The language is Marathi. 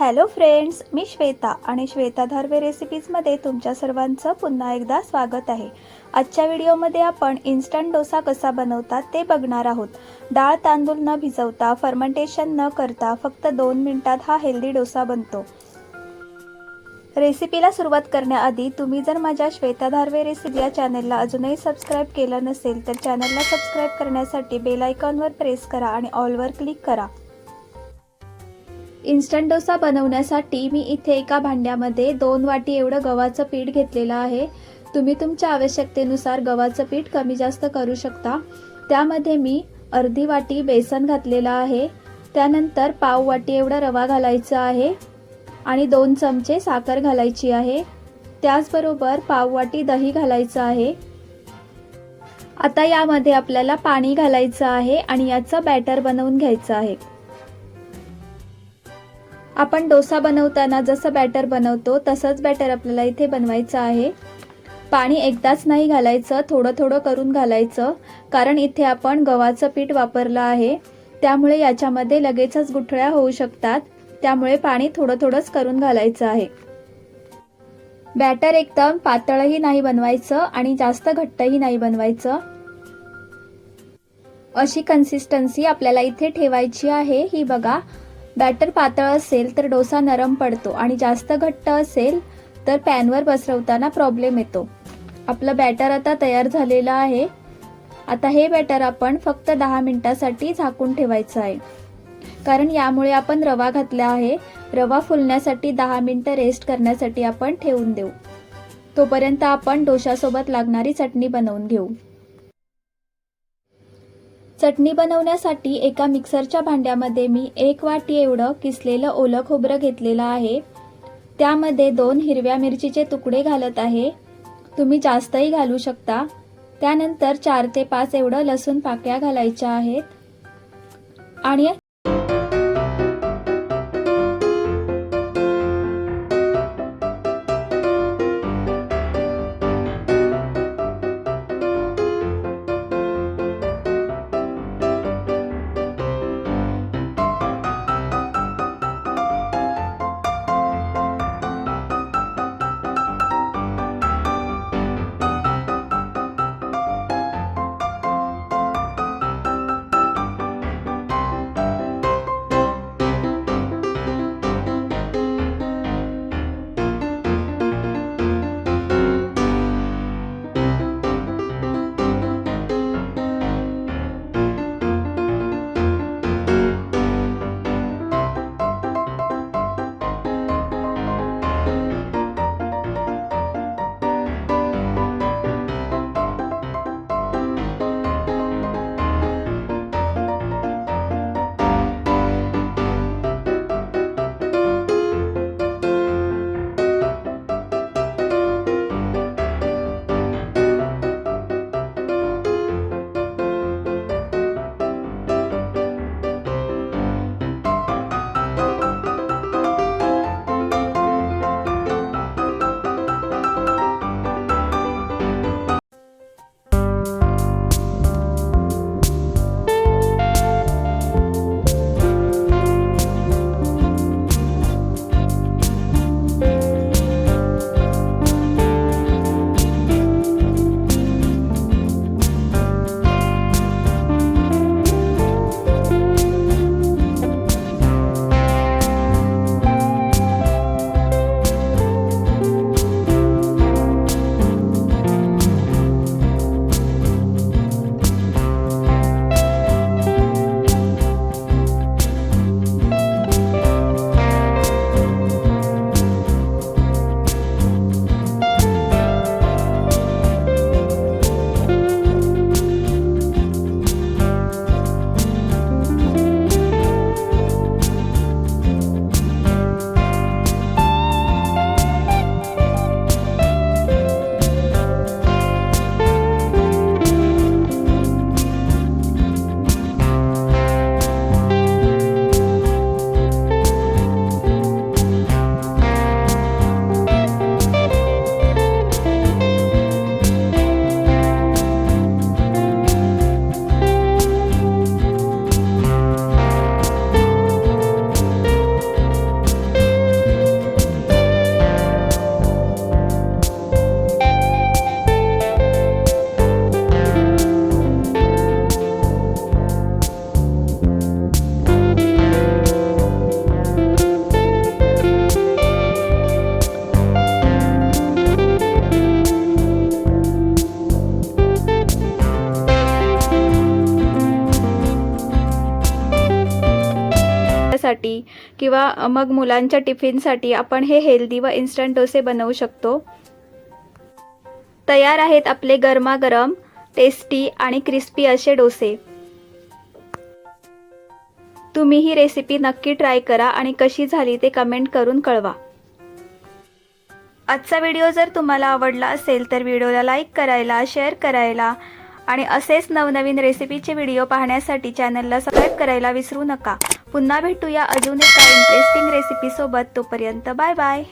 हॅलो फ्रेंड्स मी श्वेता आणि श्वेता धारवे रेसिपीजमध्ये तुमच्या सर्वांचं पुन्हा एकदा स्वागत आहे. आजच्या व्हिडिओमध्ये आपण इन्स्टंट डोसा कसा बनवतात ते बघणार आहोत. डाळ तांदूळ न भिजवता फर्मेंटेशन न करता फक्त दोन मिनिटात हा हेल्दी डोसा बनतो. रेसिपीला सुरुवात करण्याआधी तुम्ही जर माझ्या श्वेता धारवे रेसिपी या चॅनलला अजूनही सबस्क्राईब केलं नसेल तर चॅनलला सबस्क्राईब करण्यासाठी बेल आयकॉनवर प्रेस करा आणि ऑलवर क्लिक करा. इन्स्टंट डोसा बनवण्यासाठी मी इथे एका भांड्यामध्ये दोन वाटी एवढं गव्हाचं पीठ घेतलेलं आहे. तुम्ही तुमच्या आवश्यकतेनुसार गव्हाचं पीठ कमी जास्त करू शकता. त्यामध्ये मी अर्धी वाटी बेसन घातलेलं आहे. त्यानंतर पाव वाटी एवढा रवा घालायचा आहे आणि दोन चमचे साखर घालायची आहे. त्याचबरोबर पाव वाटी दही घालायचं आहे. आता यामध्ये आपल्याला पाणी घालायचं आहे आणि याचं बॅटर बनवून घ्यायचं आहे. आपण डोसा बनवताना जसं बॅटर बनवतो तसंच बॅटर आपल्याला इथे बनवायचं आहे. पाणी एकदाच नाही घालायचं थोडं थोडं करून घालायचं कारण इथे आपण गव्हाचं पीठ वापरलं आहे. त्यामुळे याच्यामध्ये लगेचच गुठळ्या होऊ शकतात. त्यामुळे पाणी थोडं थोडंच करून घालायचं आहे. बॅटर एकदम पातळही नाही बनवायचं आणि जास्त घट्टही नाही बनवायचं. अशी कन्सिस्टन्सी आपल्याला इथे ठेवायची आहे. ही बघा बॅटर पातळ असेल तर डोसा नरम पडतो आणि जास्त घट्ट असेल तर पॅनवर पसरवताना प्रॉब्लेम येतो. आपलं बॅटर आता तयार झालेलं आहे. आता हे बॅटर आपण फक्त दहा मिनिटासाठी झाकून ठेवायचं आहे. कारण यामुळे आपण रवा घातला आहे. रवा फुलण्यासाठी दहा मिनटं रेस्ट करण्यासाठी आपण ठेवून देऊ. तोपर्यंत आपण डोशासोबत लागणारी चटणी बनवून घेऊ. चटणी बनवण्यासाठी एका मिक्सरच्या भांड्यामध्ये मी एक वाटी एवढं किसलेलं ओलं खोबरं घेतलेलं आहे. त्यामध्ये दोन हिरव्या मिरचीचे तुकडे घालत आहे. तुम्ही जास्तही घालू शकता. त्यानंतर चार ते पाच एवढं लसूण पाकळ्या घालायच्या आहेत. आणि किंवा मग मुलांच्या टिफिनसाठी आपण हे हेल्दी व इन्स्टंट डोसे बनवू शकतो. तयार आहेत आपले गरमागरम टेस्टी आणि क्रिस्पी असे डोसे. तुम्ही ही रेसिपी नक्की ट्राय करा आणि कशी झाली ते कमेंट करून कळवा. आजचा व्हिडिओ जर तुम्हाला आवडला असेल तर व्हिडिओला लाईक करायला शेअर करायला आणि असेच नवनवीन रेसिपीचे व्हिडिओ पाहण्यासाठी चॅनलला सबस्क्राईब करायला विसरू नका. पुन्हा भेटूया अजून एका इंटरेस्टिंग रेसिपीसोबत तोपर्यंत बाय बाय